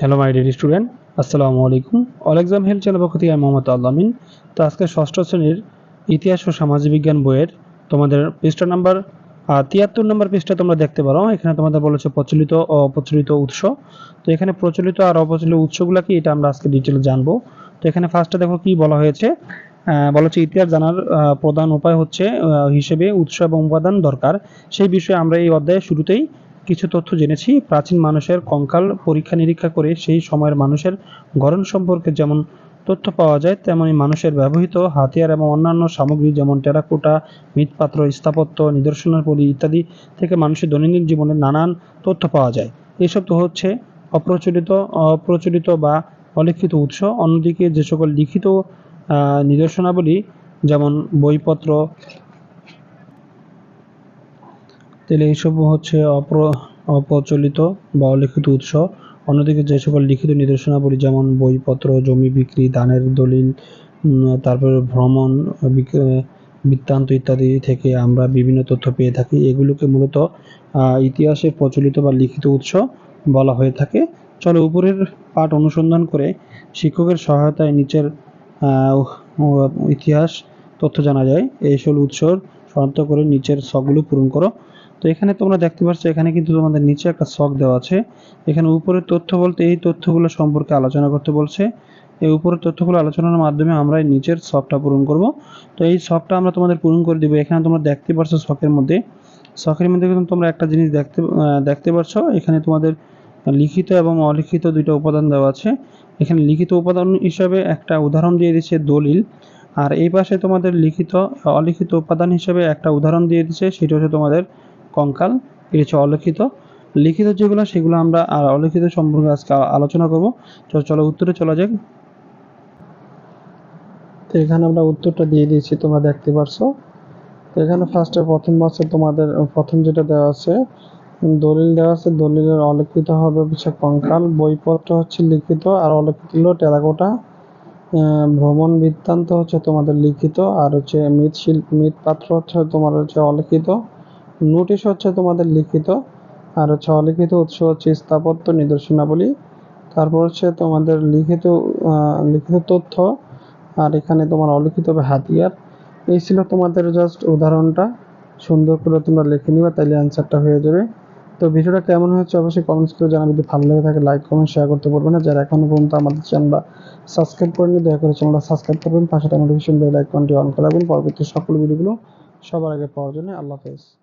Hello my dear student আসসালামু আলাইকুম all exam help channel পক্ষ থেকে আমি মোহাম্মদ আল্লামিন তো আজকে ষষ্ঠ শ্রেণির ইতিহাস ও বিজ্ঞান বইয়ের তোমাদের পৃষ্ঠা নাম্বার তিয়াত্তর নম্বর পৃষ্ঠা তোমরা দেখতে পারো। এখানে তোমাদের বলেছে প্রচলিত ও অপ্রচলিত উৎস। তো এখানে প্রচলিত আর অপ্রচলিত উৎসগুলো কি এটা আমরা আজকে ডিটেলে জানব। তো এখানে ফার্স্টে দেখো কি বলা হয়েছে। আহ, বলা হচ্ছে ইতিহাস জানার প্রধান উপায় হচ্ছে হিসেবে উৎস এবং উপাদান দরকার। সেই বিষয়ে আমরা এই অধ্যায়ের শুরুতেই কিছু তথ্য জেনেছি। প্রাচীন মানুষের কঙ্কাল পরীক্ষা নিরীক্ষা করে সেই সময়ের মানুষের গঠন সম্পর্কে যেমন তথ্য পাওয়া যায়, তেমনি মানুষের ব্যবহৃত হাতিয়ার এবং অন্যান্য সামগ্রী যেমন টেরাকোটা, মৃৎপাত্র, স্থাপত্য নিদর্শনাবলী ইত্যাদি থেকে মানুষের দৈনন্দিন জীবনের নানান তথ্য পাওয়া যায়। এসব তো হচ্ছে অপ্রচলিত অপ্রচলিত বা অলিখিত উৎস। অন্যদিকে যে সকল লিখিত নিদর্শনাবলী যেমন বইপত্র তাহলে এইসব হচ্ছে অপ্র, অপ্রচলিত বা অলিখিত উৎস। অন্যদিকে যে সকল লিখিত নিদর্শনাবলী যেমন বইপত্র, জমি বিক্রি, দানের দলিল তারপরে ভ্রমণ বৃত্তান্ত ইত্যাদি থেকে আমরা বিভিন্ন তথ্য পেয়ে থাকি। এগুলোকে মূলত ইতিহাসের প্রচলিত বা লিখিত উৎস বলা হয়ে থাকে। চলো উপরের পাঠ অনুসন্ধান করে শিক্ষকের সহায়তায় নিচের ইতিহাস তথ্য জানা যায়। এই সকল উৎসর শনাক্ত করে নিচের ছকগুলো পূরণ করো। তো এখানে তোমরা দেখতে পাচ্ছ এখানে কিন্তু তোমাদের নিচে একটা ছক দেওয়া আছে। এখানে উপরের তথ্য বলতে এই তথ্যগুলো সম্পর্কে আলোচনা করতে বলছে। এই উপরের তথ্যগুলো আলোচনার মাধ্যমে আমরা নিচের শখটা পূরণ করব। তো এই শখটা আমরা তোমাদের পূরণ করে দিব। এখানে তোমরা দেখতে পাচ্ছ শখের মধ্যে। শখের মধ্যে কিন্তু তোমরা একটা জিনিস দেখতে দেখতে পাচ্ছ এখানে তোমাদের লিখিত এবং অলিখিত দুইটা উপাদান দেওয়া আছে। এখানে লিখিত উপাদান হিসাবে একটা উদাহরণ দিয়ে দিচ্ছে দলিল। আর এই পাশে তোমাদের লিখিত, অলিখিত উপাদান হিসেবে একটা উদাহরণ দিয়ে দিচ্ছে সেটা হচ্ছে তোমাদের কঙ্কাল, এটা হচ্ছে অলিখিত। লিখিত যেগুলো, সেগুলো আমরা আর অলিখিত সম্পর্কে আজকে আলোচনা করব। চলো উত্তরে চলা যাক। তো এখানে আমরা উত্তরটা দিয়ে দিয়েছি, তোমরা দেখতে পারছ। তো এখানে ফার্স্টে প্রথম মাসে তোমাদের, প্রথম যেটা দেওয়া আছে, দলিল দেওয়া আছে, দলিলের অলিখিত হবে হচ্ছে কঙ্কাল, বইপত্র হচ্ছে লিখিত, আর অলিখিত হলো টেরাকোটা। ভ্রমণ বৃত্তান্ত হচ্ছে তোমাদের লিখিত, আর হচ্ছে মৃৎশিল্প মৃৎপাত্র হচ্ছে তোমার হচ্ছে অলিখিত। নোটিশ হচ্ছে তোমাদের লিখিত, আর হচ্ছে অলিখিত উৎস হচ্ছে স্থাপত্য নিদর্শনাবলী। তারপর হচ্ছে তোমাদের লিখিত লিখিত তথ্য, আর এখানে তোমার অলিখিত হবে হাতিয়ার। এই ছিল তোমাদের জাস্ট উদাহরণটা। সুন্দর করে তোমরা লিখে নিবা, তাইলে অ্যান্সারটা হয়ে যাবে। তো ভিডিওটা কেমন হয়েছে অবশ্যই কমেন্টস করে জানাবে। যদি ভালো লেগে থাকে লাইক কমেন্ট শেয়ার করতে পারবে না। যারা এখনও পর্যন্ত আমাদের চ্যানেলটা সাবস্ক্রাইব করেনি, দয়া করে চ্যানেলটা সাবস্ক্রাইব করবেন পাশে নোটিফিকেশন বেল আইকনটি অন করাবেন পরবর্তী সকল ভিডিওগুলো সবার আগে পাওয়ার জন্য। আল্লাহ হাফেজ।